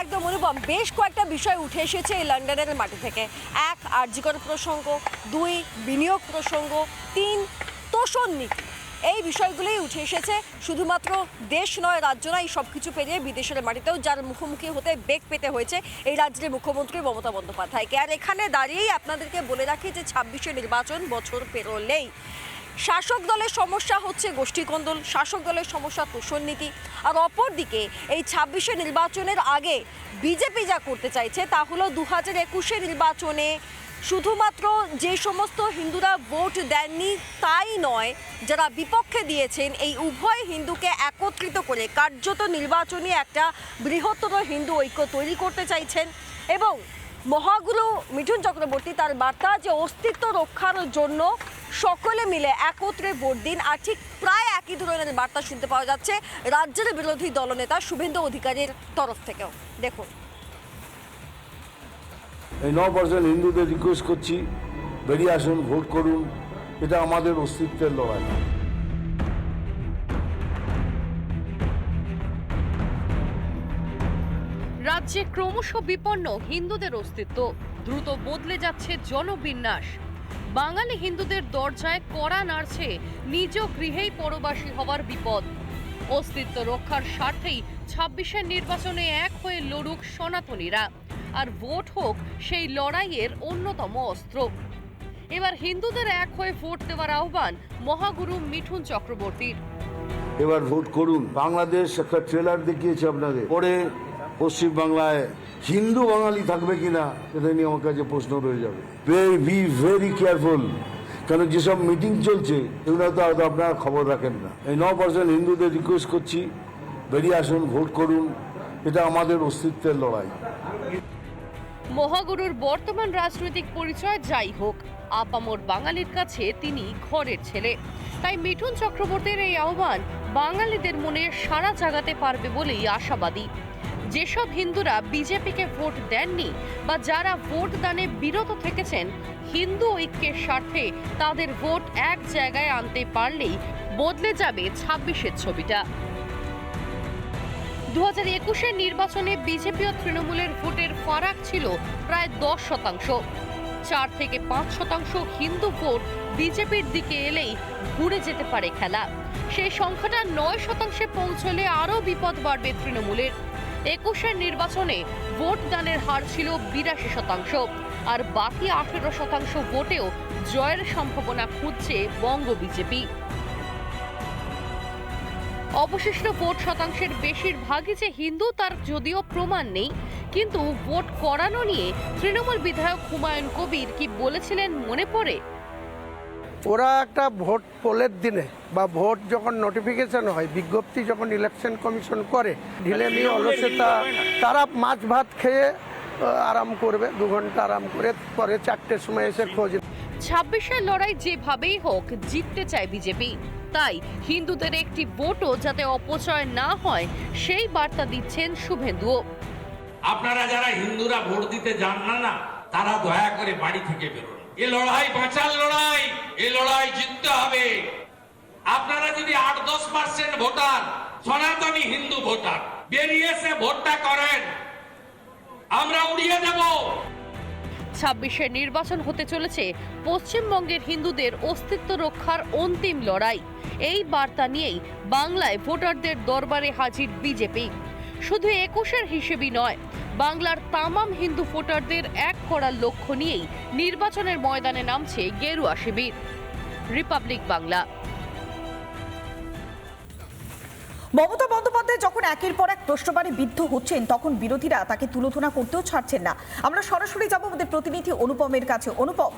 একদম অনুপম, বেশ কয়েকটা বিষয় উঠে এসেছে এই লন্ডনের মাটি থেকে। এক আর্যিকর প্রসঙ্গ। দুই, বিনিয়োগ প্রসঙ্গ। তিন, তোষণ নীতি। এই বিষয়গুলোই উঠে এসেছে। শুধুমাত্র দেশ নয়, রাজ্য নয় সব কিছু পেরিয়ে বিদেশের মাটিতেও যার মুখোমুখি হতে বেগ পেতে হয়েছে এই রাজ্যের মুখ্যমন্ত্রী মমতা বন্দ্যোপাধ্যায়কে। আর এখানে দাঁড়িয়েই আপনাদেরকে বলে রাখি যে ছাব্বিশে নির্বাচন বছর পেরোলেই। শাসক দলের সমস্যা হচ্ছে গোষ্ঠীকন্দল শাসক দলের সমস্যা তোষণ নীতি। আর অপরদিকে এই ছাব্বিশে নির্বাচনের আগে বিজেপি যা করতে চাইছে তা হলো দু হাজার একুশে নির্বাচনে শুধুমাত্র যে সমস্ত হিন্দুরা ভোট দেননি তাই নয়, যারা বিপক্ষে দিয়েছেন এই উভয় হিন্দুকে একত্রিত করে কার্যত নির্বাচনী একটা বৃহত্তর হিন্দু ঐক্য তৈরি করতে চাইছেন। এবং মহাগুরু মিঠুন চক্রবর্তী তার বার্তা যে অস্তিত্ব রক্ষার জন্য সকলে মিলে একত্রে ভোট দিন। আর ঠিক প্রায় একই ধরনের বার্তা শুনতে পাওয়া যাচ্ছে রাজ্যের বিরোধী দলনেতা শুভেন্দু অধিকারীর তরফ থেকেও। দেখুন। এই ন পার্সেন্ট হিন্দুদের রিকোয়েস্ট করছি বেরিয়ে আসুন ভোট করুন। এটা আমাদের অস্তিত্বের লড়াই। রাজ্যে ক্রমশ বিপন্ন হিন্দুদের অস্তিত্ব। দ্রুত বদলে যাচ্ছে জনবিন্যাস। বাঙালি হিন্দুদের দরজায় কড়া নাড়ছে, নিজ গৃহেই পরবাসী হওয়ার বিপদ। অস্তিত্ব রক্ষার স্বার্থেই ছাব্বিশের নির্বাচনে এক হয়ে লড়ুক সনাতনীরা। আর ভোট হোক সেই লড়াইয়ের অন্যতম অস্ত্র। এবার হিন্দুদের এক হয়ে ভোট দেওয়ার আহ্বান মহাগুরু মিঠুন চক্রবর্তীর। এবার ভোট করুন। বাংলাদেশ একটা ট্রেলার দেখিয়েছে আপনাদের। পরে পশ্চিম বাংলায় হিন্দু বাঙালি থাকবে কিনা, এটা নিয়ে আমার কাছে প্রশ্ন রয়ে যাবে। বি ভেরি কেয়ারফুল কারণ যেসব মিটিং চলছে, এগুলো তো হয়তো আপনারা খবর রাখেন না। এই ন পার্সেন্ট হিন্দুদের রিকোয়েস্ট করছি, বেরিয়ে আসুন ভোট করুন, এটা আমাদের অস্তিত্বের লড়াই। মহাগুরুর বর্তমান রাজনৈতিক পরিচয় যাই হোক, আপামর বাঙালির কাছে তিনি ঘরের ছেলে। তাই মিঠুন চক্রবর্তীর এই আহ্বান বাঙালিদের মনে সারা জাগাতে পারবে বলেই আশাবাদী। যেসব হিন্দুরা বিজেপিকে ভোট দেননি বা যারা ভোট দানে বিরত থেকেছেন, হিন্দু ঐক্যের স্বার্থে তাদের ভোট এক জায়গায় আনতে পারলেই বদলে যাবে ছাব্বিশের ছবিটা। দু হাজার একুশের নির্বাচনে বিজেপি ও তৃণমূলের ভোটের ফারাক ছিল প্রায় দশ শতাংশ। চার থেকে পাঁচ শতাংশ হিন্দু ভোট বিজেপির দিকে এলেই ঘুরে যেতে পারে খেলা। সেই সংখ্যাটা নয় শতাংশে পৌঁছলে আরও বিপদ বাড়বে তৃণমূলের। একুশের নির্বাচনে ভোট দানের হার ছিল বিরাশি শতাংশ, আর বাকি আঠেরো শতাংশ ভোটেও জয়ের সম্ভাবনা খুঁজছে বঙ্গ বিজেপি। অবশিষ্ট ভোট শতাংশের বেশিরভাগই যে হিন্দু, তার যদিও প্রমাণ নেই। কিন্তু ভোট করানো নিয়ে তৃণমূল বিধায়ক হুমায়ুন কবির কি বলেছিলেন মনে পড়ে? ওরা একটা ভোট পোলের দিনে বা ভোট যখন নোটিফিকেশন হয় বিজ্ঞপ্তি যখন ইলেকশন কমিশন করে ঢিলেমি অলসতা তারা মাছ ভাত খেয়ে আরাম করবে দু ঘণ্টা আরাম করে পরে চারটের সময় এসে খোঁজ ছাব্বিশের লড়াই যেভাবেই হোক জিততে চায় বিজেপি। তাই হিন্দুদের একটি ভোটও যাতে অপচয় না হয় সেই বার্তা দিচ্ছেন শুভেন্দুও। আপনারা যারা হিন্দুরা ভোট দিতে যান না না তারা দয়া করে বাড়ি থেকে বেরোন। এ লড়াই বাঁচার লড়াই, এ লড়াই জিততে হবে। আপনারা যদি আট দশ পার্সেন্ট ভোটার, সনাতনী হিন্দু ভোটার, বেরিয়ে এসে ভোটটা করেন, আমরা উড়িয়ে দেব। ছাব্বিশের নির্বাচন হতে চলেছে, পশ্চিমবঙ্গের হিন্দুদের অস্তিত্ব রক্ষার অন্তিম লড়াই। এই বার্তা নিয়েই বাংলায় ভোটারদের দরবারে হাজির বিজেপি। শুধু একুশের হিসেবেই নয় বাংলার তামাম হিন্দু ভোটারদের এক করার লক্ষ্য নিয়েই নির্বাচনের ময়দানে নামছে গেরুয়া শিবির। রিপাবলিক বাংলা। মমতা বন্দ্যোপাধ্যায় যখন একের পর এক প্রশ্নবাণে বিদ্ধ হচ্ছেন, তখন বিরোধীরা তাকে তুলোধনা করতেও ছাড়ছেন না। আমরা সরাসরি যাব আমাদের প্রতিনিধি অনুপমের কাছে। অনুপম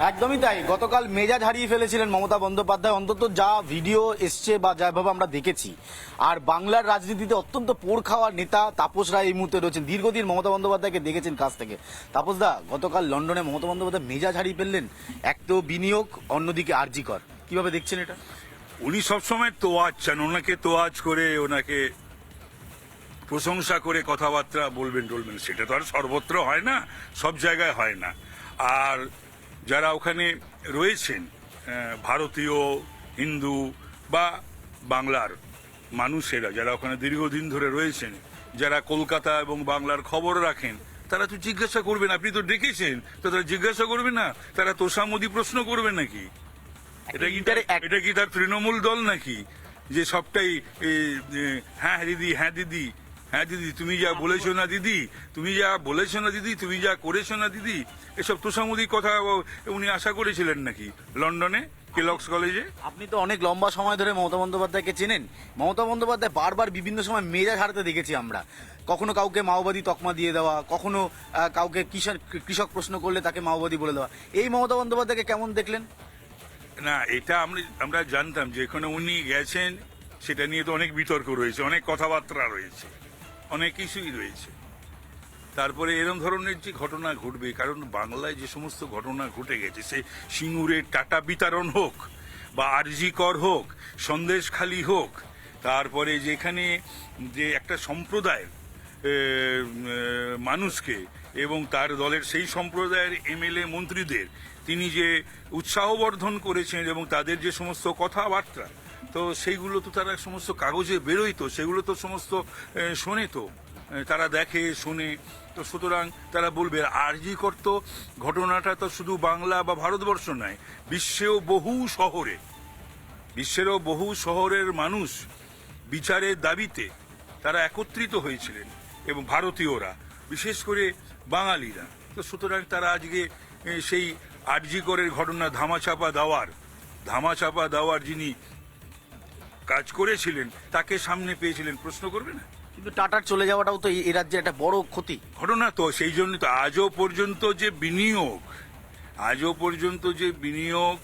একদমই তাই। গতকাল মেজাজ হারিয়ে ফেলেছিলেন মমতা বন্দ্যোপাধ্যায়। অন্তত যা ভিডিও এসছে বা যাভাবে আমরা দেখেছি। আর বাংলার রাজনীতিতে অত্যন্ত পোড় খাওয়ার নেতা তাপস রায় এই মুহূর্তে রয়েছেন। দীর্ঘদিন মমতা বন্দ্যোপাধ্যায়কে দেখেছেন কাছ থেকে। তাপস দা, গতকাল লন্ডনে মমতা বন্দ্যোপাধ্যায় মেজাজ হারিয়ে ফেললেন। এক তো বিনিয়োগ, অন্যদিকে আরজিকর কীভাবে দেখছেন এটা? উনি সবসময় তোয়াজ চান। ওনাকে তোয়াজ করে, ওনাকে প্রশংসা করে কথাবার্তা বলবেন টলবেন, সেটা তো আর সর্বত্র হয় না, সব জায়গায় হয় না। আর যারা ওখানে রয়েছেন ভারতীয় হিন্দু বা বাংলার মানুষেরা যারা ওখানে দীর্ঘদিন ধরে রয়েছেন যারা কলকাতা এবং বাংলার খবর রাখেন তারা তো জিজ্ঞাসা করবেন আপনি তো ডেকেছেন তো তারা জিজ্ঞাসা করবে না তারা তোষামদি প্রশ্ন করবে নাকি? এটা কি তার- এটা কি তার তৃণমূল দল নাকি? যে সবটাই হ্যাঁ দিদি হ্যাঁ দিদি হ্যাঁ দিদি তুমি যা বলেছ না দিদি তুমি যা বলেছ না দিদি তুমি যা করেছ না দিদি এসব তোষামুদির কথা উনি আশা করেছিলেন নাকি লন্ডনে কেলক্স কলেজে? আপনি তো অনেক লম্বা সময় ধরে মমতা বন্দ্যোপাধ্যায়কে চেনেন। মমতা বন্দ্যোপাধ্যায় বারবার বিভিন্ন সময় মেজাজ হারাতে দেখেছি আমরা। কখনো কাউকে মাওবাদী তকমা দিয়ে দেওয়া কখনো কাউকে কৃষক কৃষক প্রশ্ন করলে তাকে মাওবাদী বলে দেওয়া। এই মমতা বন্দ্যোপাধ্যায়কে কেমন দেখলেন? না এটা আমরা আমরা জানতাম যে এখানে উনি গেছেন সেটা নিয়ে তো অনেক বিতর্ক রয়েছে অনেক কথাবার্তা রয়েছে। অনেক কিছুই রয়েছে। তারপরে এরম ধরনের যে ঘটনা ঘটবে, কারণ বাংলায় যে সমস্ত ঘটনা ঘটে গেছে, সে সিঙ্গুরের টাটা বিতরণ হোক বা আরজি কর হোক, সন্দেশখালি হোক, তারপরে যেখানে যে একটা সম্প্রদায়ের মানুষকে এবং তার দলের সেই সম্প্রদায়ের এমএলএ মন্ত্রীদের, তিনি যে উৎসাহবর্ধন করেছেন এবং তাদের যে সমস্ত কথাবার্তা তো সেইগুলো তো তারা সমস্ত কাগজে বেরোই তো, সেগুলো তো সমস্ত শোনে তো। তারা দেখে, শোনে। তো সুতরাং তারা বলবে আর আরজি করতো, ঘটনাটা তো শুধু বাংলা বা ভারতবর্ষ নয়, বিশ্বেও বহু শহরে, বিশ্বেরও বহু শহরের মানুষ বিচারের দাবিতে তারা একত্রিত হয়েছিলেন, এবং ভারতীয়রা, বিশেষ করে বাঙালিরা। তো সুতরাং তারা আজকে সেই আরজিকরের ঘটনা ধামাচাপা দেওয়ার ধামাচাপা দেওয়ার যিনি কাজ করেছিলেন তাকে সামনে পেয়েছিলেন প্রশ্ন করবে না? কিন্তু টাটার চলে যাওয়াটাও তো এই এই রাজ্যে একটা বড় ক্ষতি। ঘটনা তো সেই জন্য তো আজও পর্যন্ত যে বিনিয়োগ আজও পর্যন্ত যে বিনিয়োগ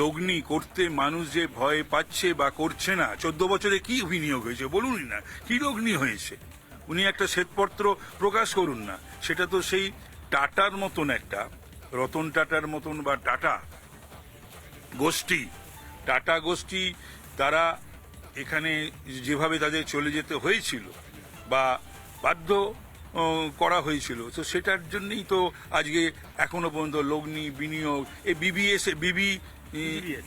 লগ্নি করতে মানুষ যে ভয় পাচ্ছে বা করছে না চোদ্দ বছরে কি বিনিয়োগ হয়েছে বলুনই না কি লগ্নি হয়েছে? উনি একটা শ্বেতপত্র প্রকাশ করুন না সেটা তো সেই টাটার মতন একটা রতন টাটার মতন বা টাটা গোষ্ঠী। টাটা গোষ্ঠী তারা এখানে যেভাবে তাদের চলে যেতে হয়েছিল বা বাধ্য করা হয়েছিল তো সেটার জন্যই তো আজকে এখনও পর্যন্ত লগ্নি বিনিয়োগ এই বিবিএস বিবি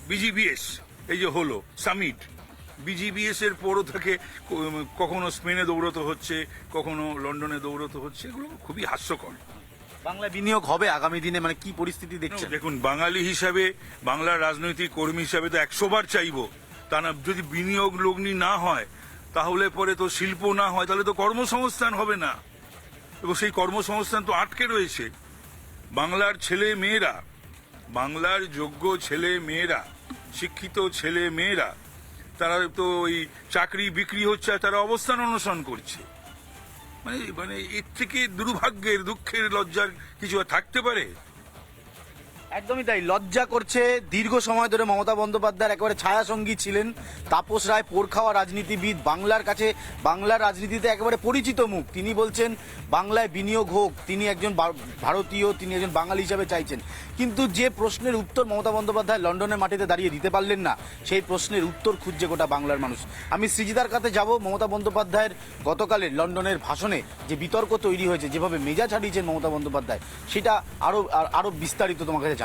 বিজিবিএস এই যে হলো সামিট বিজিবিএস এর পরও থেকে কখনো স্পেনে দৌড়তে হচ্ছে কখনো লন্ডনে দৌড়তে হচ্ছে এগুলো খুবই হাস্যকর। বাংলা বিনিয়োগ হবে আগামী দিনে মানে কি পরিস্থিতি দেখছেন? দেখুন বাঙালি হিসাবে বাংলার রাজনৈতিক কর্মী হিসাবে তো একশো বার চাইব তা না যদি বিনিয়োগ লগ্নি না হয়, তাহলে পরে তো শিল্প না হয়, তাহলে তো কর্মসংস্থান হবে না। এবং সেই কর্মসংস্থান তো আটকে রয়েছে। বাংলার ছেলে মেয়েরা, বাংলার যোগ্য ছেলে মেয়েরা, শিক্ষিত ছেলে মেয়েরা, তারা তো ওই চাকরি বিক্রি হচ্ছে আর তারা অবস্থান অনশন করছে। মানে মানে এর থেকে দুর্ভাগ্যের, দুঃখের লজ্জার কিছু থাকতে পারে? একদমই তাই। লজ্জা করছে দীর্ঘ সময় ধরে মমতা বন্দ্যোপাধ্যায়ের একেবারে ছায়াসঙ্গী ছিলেন তাপস রায় পোর খাওয়া রাজনীতিবিদ, বাংলার কাছে, বাংলার রাজনীতিতে একেবারে পরিচিত মুখ। তিনি বলছেন, বাংলায় বিনিয়োগ হোক, তিনি একজন ভারতীয়, তিনি একজন বাঙালি হিসাবে চাইছেন। কিন্তু যে প্রশ্নের উত্তর মমতা বন্দ্যোপাধ্যায় লন্ডনের মাটিতে দাঁড়িয়ে দিতে পারলেন না, সেই প্রশ্নের উত্তর খুঁজছে গোটা বাংলার মানুষ। আমি সৃজিদার কাছে যাব মমতা বন্দ্যোপাধ্যায়ের গতকালের লন্ডনের ভাষণে, যে বিতর্ক তৈরি হয়েছে, যেভাবে মেজাজ হারিয়েছেন মমতা বন্দ্যোপাধ্যায়, সেটা আরও, আর- আরও বিস্তারিত তোমার কাছে